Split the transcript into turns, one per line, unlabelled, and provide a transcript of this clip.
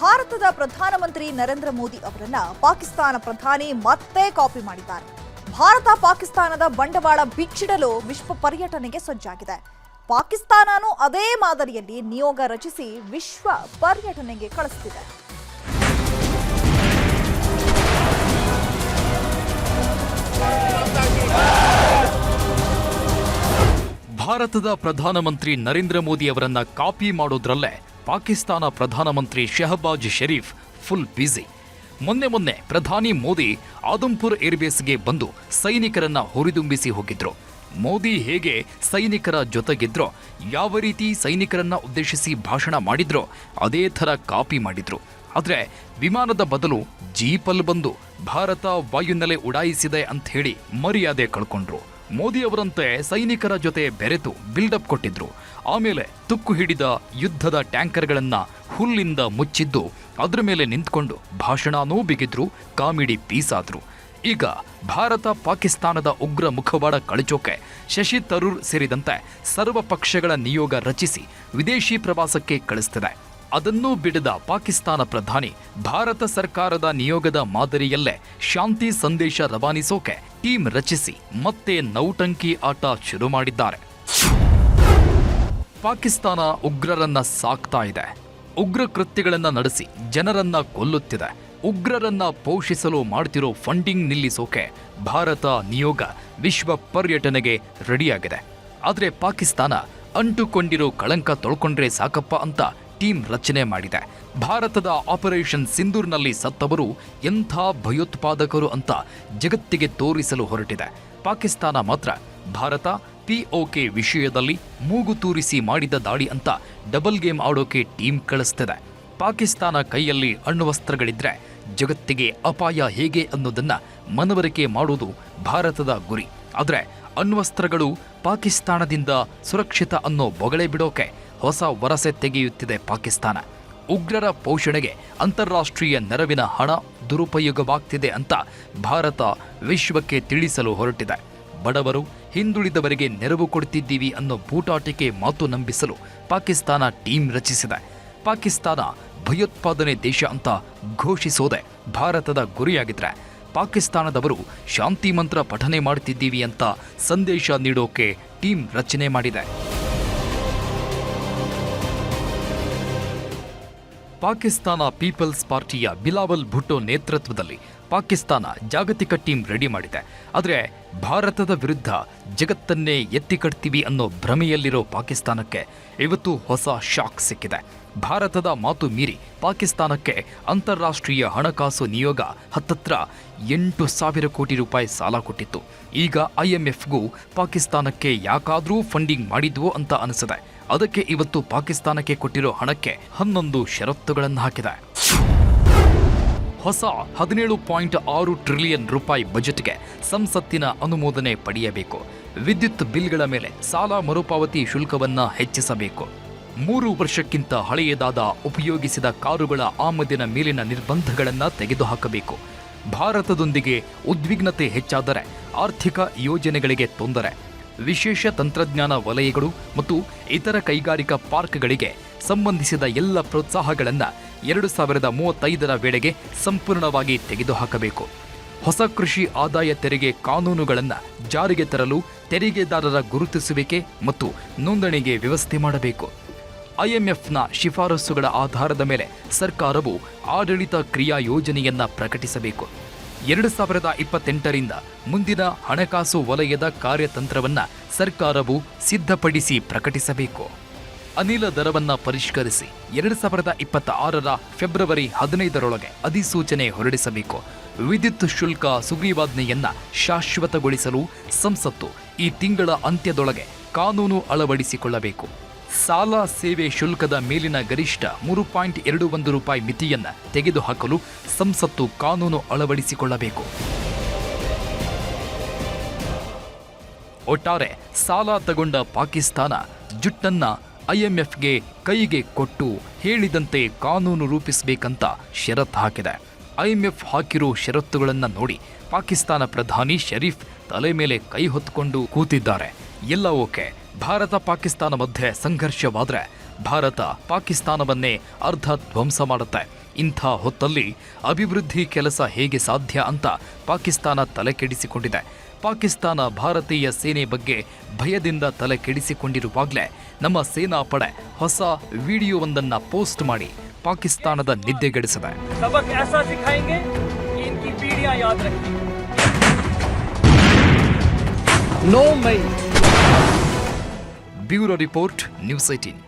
ಭಾರತದ ಪ್ರಧಾನಮಂತ್ರಿ ನರೇಂದ್ರ ಮೋದಿ ಅವರನ್ನ ಪಾಕಿಸ್ತಾನ ಪ್ರಧಾನಿ ಮತ್ತೆ ಕಾಪಿ ಮಾಡಿದ್ದಾರೆ. ಭಾರತ ಪಾಕಿಸ್ತಾನದ ಬಂಡವಾಳ ಬಿಚ್ಚಿಡಲು ವಿಶ್ವ ಪರ್ಯಟನೆಗೆ ಸಜ್ಜಾಗಿದೆ. ಪಾಕಿಸ್ತಾನನೂ ಅದೇ ಮಾದರಿಯಲ್ಲಿ ನಿಯೋಗ ರಚಿಸಿ ವಿಶ್ವ ಪರ್ಯಟನೆಗೆ ಕಳಿಸ್ತಿದೆ.
ಭಾರತದ ಪ್ರಧಾನಮಂತ್ರಿ ನರೇಂದ್ರ ಮೋದಿ ಅವರನ್ನ ಕಾಪಿ ಮಾಡೋದ್ರಲ್ಲೇ ಪಾಕಿಸ್ತಾನ ಪ್ರಧಾನಮಂತ್ರಿ ಶಹಬಾಜ್ ಶರೀಫ್ ಫುಲ್ ಬ್ಯುಸಿ. ಮೊನ್ನೆ ಮೊನ್ನೆ ಪ್ರಧಾನಿ ಮೋದಿ ಆದಂಪುರ್ ಏರ್ಬೇಸ್ಗೆ ಬಂದು ಸೈನಿಕರನ್ನ ಹುರಿದುಂಬಿಸಿ ಹೋಗಿದ್ರು. ಮೋದಿ ಹೇಗೆ ಸೈನಿಕರ ಜೊತೆಗಿದ್ರೋ, ಯಾವ ರೀತಿ ಸೈನಿಕರನ್ನ ಉದ್ದೇಶಿಸಿ ಭಾಷಣ ಮಾಡಿದ್ರೋ, ಅದೇ ಥರ ಕಾಪಿ ಮಾಡಿದ್ರು. ಆದರೆ ವಿಮಾನದ ಬದಲು ಜೀಪಲ್ ಬಂದು ಭಾರತ ವಾಯುನೆಲೆ ಉಡಾಯಿಸಿದೆ ಅಂತ ಮರ್ಯಾದೆ ಕಳ್ಕೊಂಡ್ರು. ಮೋದಿ ಅವರಂತೆ ಸೈನಿಕರ ಜೊತೆ ಬೆರೆತು ಬಿಲ್ಡಪ್ ಕೊಟ್ಟಿದ್ರು. ಆಮೇಲೆ ತುಕ್ಕು ಹಿಡಿದ ಯುದ್ಧದ ಟ್ಯಾಂಕರ್ಗಳನ್ನ ಹುಲ್ಲಿಂದ ಮುಚ್ಚಿದ್ದು, ಅದ್ರ ಮೇಲೆ ನಿಂತ್ಕೊಂಡು ಭಾಷಣನೂ ಬಿಗಿದ್ರು, ಕಾಮಿಡಿ ಪೀಸ್ ಆದ್ರು ಈಗ ಭಾರತ ಪಾಕಿಸ್ತಾನದ ಉಗ್ರ ಮುಖವಾಡ ಕಳಚೋಕೆ ಶಶಿ ತರೂರ್ ಸೇರಿದಂತೆ ಸರ್ವ ಪಕ್ಷಗಳ ನಿಯೋಗ ರಚಿಸಿ ವಿದೇಶಿ ಪ್ರವಾಸಕ್ಕೆ ಕಳಿಸ್ತಿದೆ. ಅದನ್ನೂ ಬಿಡದ ಪಾಕಿಸ್ತಾನ ಪ್ರಧಾನಿ ಭಾರತ ಸರ್ಕಾರದ ನಿಯೋಗದ ಮಾದರಿಯಲ್ಲೇ ಶಾಂತಿ ಸಂದೇಶ ರವಾನಿಸೋಕೆ ಟೀಮ್ ರಚಿಸಿ ಮತ್ತೆ ನೌಟಂಕಿ ಆಟ ಶುರು ಮಾಡಿದ್ದಾರೆ. ಪಾಕಿಸ್ತಾನ ಉಗ್ರರನ್ನ ಸಾಕ್ತಾ ಇದೆ. ಉಗ್ರ ಕೃತ್ಯಗಳನ್ನ ನಡೆಸಿ ಜನರನ್ನ ಕೊಲ್ಲುತ್ತಿದೆ. ಉಗ್ರರನ್ನ ಪೋಷಿಸಲು ಮಾಡ್ತಿರೋ ಫಂಡಿಂಗ್ ನಿಲ್ಲಿಸೋಕೆ ಭಾರತ ನಿಯೋಗ ವಿಶ್ವ ಪರ್ಯಟನೆಗೆ ರೆಡಿಯಾಗಿದೆ. ಆದರೆ ಪಾಕಿಸ್ತಾನ ಅಂಟುಕೊಂಡಿರೋ ಕಳಂಕ ತೊಳ್ಕೊಂಡ್ರೆ ಸಾಕಪ್ಪ ಅಂತ ಟೀಮ್ ರಚನೆ ಮಾಡಿದೆ. ಭಾರತದ ಆಪರೇಷನ್ ಸಿಂಧೂರ್ನಲ್ಲಿ ಸತ್ತವರು ಎಂಥ ಭಯೋತ್ಪಾದಕರು ಅಂತ ಜಗತ್ತಿಗೆ ತೋರಿಸಲು ಹೊರಟಿದೆ. ಪಾಕಿಸ್ತಾನ ಮಾತ್ರ. ಭಾರತ ಪಿಒಕೆ ವಿಷಯದಲ್ಲಿ ಮೂಗು ತೂರಿಸಿ ಮಾಡಿದ ದಾಳಿ ಅಂತ ಡಬಲ್ ಗೇಮ್ ಆಡೋಕೆ ಟೀಮ್ ಕಳಿಸ್ತಿದೆ. ಪಾಕಿಸ್ತಾನ ಕೈಯಲ್ಲಿ ಅಣ್ವಸ್ತ್ರಗಳಿದ್ರೆ ಜಗತ್ತಿಗೆ ಅಪಾಯ ಹೇಗೆ ಅನ್ನೋದನ್ನ ಮನವರಿಕೆ ಮಾಡುವುದು ಭಾರತದ ಗುರಿ. ಆದರೆ ಅಣ್ವಸ್ತ್ರಗಳು ಪಾಕಿಸ್ತಾನದಿಂದ ಸುರಕ್ಷಿತ ಅನ್ನೋ ಬೊಗಳೆ ಬಿಡೋಕೆ ಹೊಸ ವರಸೆ ತೆಗೆಯುತ್ತಿದೆ ಪಾಕಿಸ್ತಾನ. ಉಗ್ರರ ಪೋಷಣೆಗೆ ಅಂತಾರಾಷ್ಟ್ರೀಯ ನೆರವಿನ ಹಣ ದುರುಪಯೋಗವಾಗ್ತಿದೆ ಅಂತ ಭಾರತ ವಿಶ್ವಕ್ಕೆ ತಿಳಿಸಲು ಹೊರಟಿದೆ. ಬಡವರು ಹಿಂದುಳಿದವರಿಗೆ ನೆರವು ಕೊಡ್ತಿದ್ದೀವಿ ಅನ್ನೋ ಬೂಟಾಟಿಕೆ ಮಾತು ನಂಬಿಸಲು ಪಾಕಿಸ್ತಾನ ಟೀಮ್ ರಚಿಸಿದೆ. ಪಾಕಿಸ್ತಾನ ಭಯೋತ್ಪಾದನೆ ದೇಶ ಅಂತ ಘೋಷಿಸೋದೆ ಭಾರತದ ಗುರಿಯಾಗಿದ್ರೆ. ಪಾಕಿಸ್ತಾನದವರು ಶಾಂತಿ ಮಂತ್ರ ಪಠನೆ ಮಾಡ್ತಿದ್ದೀವಿ ಅಂತ ಸಂದೇಶ ನೀಡೋಕೆ ಟೀಮ್ ರಚನೆ ಮಾಡಿದೆ. ಪಾಕಿಸ್ತಾನ ಪೀಪಲ್ಸ್ ಪಾರ್ಟಿಯ ಬಿಲಾವಲ್ ಭುಟ್ಟೋ ನೇತೃತ್ವದಲ್ಲಿ ಪಾಕಿಸ್ತಾನ ಜಾಗತಿಕ ಟೀಮ್ ರೆಡಿ ಮಾಡಿದೆ. ಆದರೆ ಭಾರತದ ವಿರುದ್ಧ ಜಗತ್ತನ್ನೇ ಎತ್ತಿ ಕಟ್ತೀವಿ ಅನ್ನೋ ಭ್ರಮೆಯಲ್ಲಿರೋ ಪಾಕಿಸ್ತಾನಕ್ಕೆ ಇವತ್ತು ಹೊಸ ಶಾಕ್ ಸಿಕ್ಕಿದೆ. ಭಾರತದ ಮಾತು ಮೀರಿ ಪಾಕಿಸ್ತಾನಕ್ಕೆ ಅಂತಾರಾಷ್ಟ್ರೀಯ ಹಣಕಾಸು ನಿಯೋಗ ಹತ್ತತ್ರ ಎಂಟು ಸಾವಿರ ಕೋಟಿ ರೂಪಾಯಿ ಸಾಲ ಕೊಟ್ಟಿತ್ತು. ಈಗ ಐಎಂಎಫ್ಗೂ ಪಾಕಿಸ್ತಾನಕ್ಕೆ ಯಾಕಾದರೂ ಫಂಡಿಂಗ್ ಮಾಡಿದ್ವೋ ಅಂತ ಅನಿಸಿದೆ. ಅದಕ್ಕೆ ಇವತ್ತು ಪಾಕಿಸ್ತಾನಕ್ಕೆ ಕೊಟ್ಟಿರೋ ಹಣಕ್ಕೆ ಹನ್ನೊಂದು ಷರತ್ತುಗಳನ್ನು ಹಾಕಿದೆ. ಹೊಸ ಹದಿನೇಳು ಪಾಯಿಂಟ್ ಆರು ಟ್ರಿಲಿಯನ್ ರೂಪಾಯಿ ಬಜೆಟ್ಗೆ ಸಂಸತ್ತಿನ ಅನುಮೋದನೆ ಪಡೆಯಬೇಕು. ವಿದ್ಯುತ್ ಬಿಲ್ಗಳ ಮೇಲೆ ಸಾಲ ಮರುಪಾವತಿ ಶುಲ್ಕವನ್ನು ಹೆಚ್ಚಿಸಬೇಕು. ಮೂರು ವರ್ಷಕ್ಕಿಂತ ಹಳೆಯದಾದ ಉಪಯೋಗಿಸಿದ ಕಾರುಗಳ ಆಮದಿನ ಮೇಲಿನ ನಿರ್ಬಂಧಗಳನ್ನು ತೆಗೆದುಹಾಕಬೇಕು. ಭಾರತದೊಂದಿಗೆ ಉದ್ವಿಗ್ನತೆ ಹೆಚ್ಚಾದರೆ ಆರ್ಥಿಕ ಯೋಜನೆಗಳಿಗೆ ತೊಂದರೆ. ವಿಶೇಷ ತಂತ್ರಜ್ಞಾನ ವಲಯಗಳು ಮತ್ತು ಇತರ ಕೈಗಾರಿಕಾ ಪಾರ್ಕ್ಗಳಿಗೆ ಸಂಬಂಧಿಸಿದ ಎಲ್ಲ ಪ್ರೋತ್ಸಾಹಗಳನ್ನು ಎರಡು ಸಾವಿರದ ಮೂವತ್ತೈದರ ವೇಳೆಗೆ ಸಂಪೂರ್ಣವಾಗಿ ತೆಗೆದುಹಾಕಬೇಕು. ಹೊಸ ಕೃಷಿ ಆದಾಯ ತೆರಿಗೆ ಕಾನೂನುಗಳನ್ನು ಜಾರಿಗೆ ತರಲು ತೆರಿಗೆದಾರರ ಗುರುತಿಸುವಿಕೆ ಮತ್ತು ನೋಂದಣಿಗೆ ವ್ಯವಸ್ಥೆ ಮಾಡಬೇಕು. ಐಎಂಎಫ್ನ ಶಿಫಾರಸುಗಳ ಆಧಾರದ ಮೇಲೆ ಸರ್ಕಾರವು ಆಡಳಿತ ಕ್ರಿಯಾ ಯೋಜನೆಯನ್ನು ಪ್ರಕಟಿಸಬೇಕು. ಎರಡು ಸಾವಿರದ ಇಪ್ಪತ್ತೆಂಟರಿಂದ ಮುಂದಿನ ಹಣಕಾಸು ವಲಯದ ಕಾರ್ಯತಂತ್ರವನ್ನು ಸರ್ಕಾರವು ಸಿದ್ಧಪಡಿಸಿ ಪ್ರಕಟಿಸಬೇಕು. ಅನಿಲ ದರವನ್ನ ಪರಿಷ್ಕರಿಸಿ ಎರಡು ಸಾವಿರದ ಇಪ್ಪತ್ತ ಆರರ ಫೆಬ್ರವರಿ ಹದಿನೈದರೊಳಗೆ ಅಧಿಸೂಚನೆ ಹೊರಡಿಸಬೇಕು. ವಿದ್ಯುತ್ ಶುಲ್ಕ ಸುಗ್ರೀವಾಜ್ಞೆಯನ್ನ ಶಾಶ್ವತಗೊಳಿಸಲು ಸಂಸತ್ತು ಈ ತಿಂಗಳ ಅಂತ್ಯದೊಳಗೆ ಕಾನೂನು ಅಳವಡಿಸಿಕೊಳ್ಳಬೇಕು. ಸಾಲ ಸೇವೆ ಶುಲ್ಕದ ಮೇಲಿನ ಗರಿಷ್ಠ ಮೂರು ಪಾಯಿಂಟ್ ಎರಡು ಒಂದು ರೂಪಾಯಿ ಮಿತಿಯನ್ನ ತೆಗೆದುಹಾಕಲು ಸಂಸತ್ತು ಕಾನೂನು ಅಳವಡಿಸಿಕೊಳ್ಳಬೇಕು. ಒಟ್ಟಾರೆ ಸಾಲ ತಗೊಂಡ ಪಾಕಿಸ್ತಾನ ಜುಟ್ಟನ್ನ ಐಎಂಎಫ್ಗೆ ಕೈಗೆ ಕೊಟ್ಟು ಹೇಳಿದಂತೆ ಕಾನೂನು ರೂಪಿಸಬೇಕಂತ ಷರತ್ತು ಹಾಕಿದೆ. ಐಎಂಎಫ್ ಹಾಕಿರೋ ಷರತ್ತುಗಳನ್ನು ನೋಡಿ ಪಾಕಿಸ್ತಾನ ಪ್ರಧಾನಿ ಷರೀಫ್ ತಲೆ ಮೇಲೆ ಕೈ ಹೊತ್ತುಕೊಂಡು ಕೂತಿದ್ದಾರೆ. ಎಲ್ಲ ಓಕೆ. ಭಾರತ ಪಾಕಿಸ್ತಾನ ಮಧ್ಯೆ ಸಂಘರ್ಷವಾದರೆ ಭಾರತ ಪಾಕಿಸ್ತಾನವನ್ನೇ ಅರ್ಧ ಧ್ವಂಸ ಮಾಡುತ್ತೆ. ಇಂಥ ಹೊತ್ತಲ್ಲಿ ಅಭಿವೃದ್ಧಿ ಕೆಲಸ ಹೇಗೆ ಸಾಧ್ಯ ಅಂತ ಪಾಕಿಸ್ತಾನ ತಲೆ ಕೆಡಿಸಿಕೊಂಡಿದೆ. ಪಾಕಿಸ್ತಾನ ಭಾರತೀಯ ಸೇನೆ ಬಗ್ಗೆ ಭಯದಿಂದ ತಲೆ ಕೆಡಿಸಿಕೊಂಡಿರುವಾಗಲೇ ನಮ್ಮ ಸೇನಾ ಪಡೆ ಹೊಸ ವಿಡಿಯೋವೊಂದನ್ನು ಪೋಸ್ಟ್ ಮಾಡಿ ಪಾಕಿಸ್ತಾನದ ನಿದ್ದೆಗೆಡಿಸಿದೆ ಬ್ಯೂರೋ ರಿಪೋರ್ಟ್ ನ್ಯೂಸ್ ಏಟೀನ್